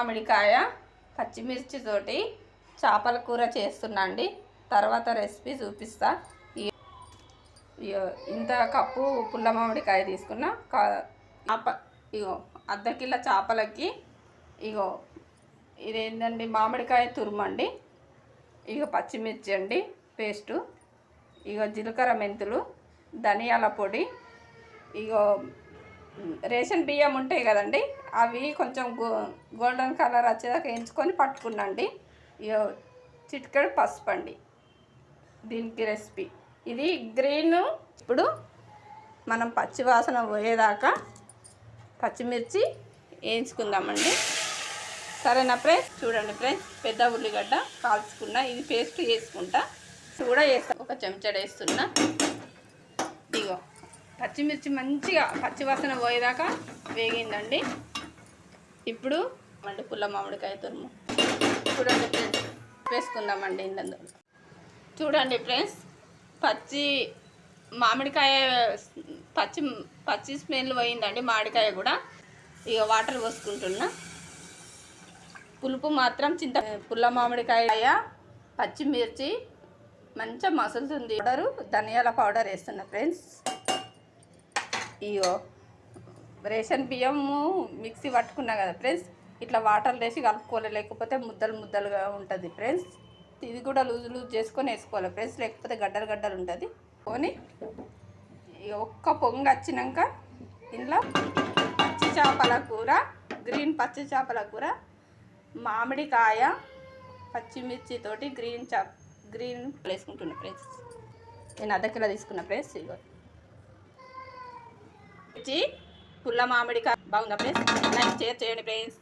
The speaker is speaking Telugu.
మామిడికాయ పచ్చిమిర్చితోటి చేపల కూర చేస్తున్నాండి. తర్వాత రెసిపీ చూపిస్తా. ఇగో ఇంత కప్పు పుల్ల మామిడికాయ తీసుకున్న కా- చేప ఇగో అర్ధ కిలో చేపలకి ఇగో ఇదేంటండి మామిడికాయ తురుమండి. ఇగో పచ్చిమిర్చి అండి పేస్టు. ఇగో జీలకర్ర మెంతులు ధనియాల పొడి ఇగో రేషన్ బియ్యం ఉంటాయి కదండి అవి కొంచెం గో గోల్డెన్ కలర్ వచ్చేదాకా వేయించుకొని పట్టుకున్నండి. ఇగో చిటికెడు పసుపు అండి. దీనికి రెసిపీ. ఇది గ్రీన్ ఇప్పుడు మనం పచ్చివాసన పోయేదాకా పచ్చిమిర్చి వేయించుకుందామండి. సరేనా ఫ్రెండ్స్? చూడండి ఫ్రెండ్స్ పెద్ద ఉల్లిగడ్డ కాల్చుకున్నా ఇది పేస్ట్ వేసుకుంటా కూడా వేస్తా. ఒక చెంచాడు వేస్తున్నా. పచ్చిమిర్చి మంచిగా పచ్చి వాసన పోయేదాకా వేగిందండి. ఇప్పుడు మళ్ళీ పుల్ల మామిడికాయ తురుము. చూడండి ఫ్రెండ్స్ వేసుకుందామండి ఇందులో చూడండి ఫ్రెండ్స్ పచ్చి మామిడికాయ పచ్చి పచ్చి స్మెల్ పోయిందండి మామిడికాయ కూడా. ఇక వాటర్ పోసుకుంటున్నా. పులుపు మాత్రం చింత పుల్ల మామిడికాయ పచ్చిమిర్చి మంచిగా మసులుతుంది. పౌడరు ధనియాల పౌడర్ వేస్తున్నా ఫ్రెండ్స్. ఇయో రేషన్ బియ్యము మిక్సీ పట్టుకున్నా కదా ఫ్రెండ్స్ ఇట్లా వాటర్ వేసి కలుపుకోవాలి లేకపోతే ముద్దలు ముద్దలుగా ఉంటుంది ఫ్రెండ్స్. ఇది కూడా లూజ్ లూజ్ చేసుకొని వేసుకోవాలి ఫ్రెండ్స్ లేకపోతే గడ్డలు గడ్డలు ఉంటుంది. కొని ఒక్క పొంగు వచ్చినాక ఇంట్లో పచ్చి చేపల కూర గ్రీన్ పచ్చి చేపల కూర మామిడికాయ పచ్చిమిర్చితోటి గ్రీన్ చా గ్రీన్ వేసుకుంటున్నా ఫ్రెండ్స్. నేను అర్ధ కిలో తీసుకున్న ఫ్రెండ్స్ ఇగో. మిర్చి పుల్ల మామిడికాయ బాగుందా ఫ్రెండ్స్ లైక్ షేర్ చేయండి ఫ్రెండ్స్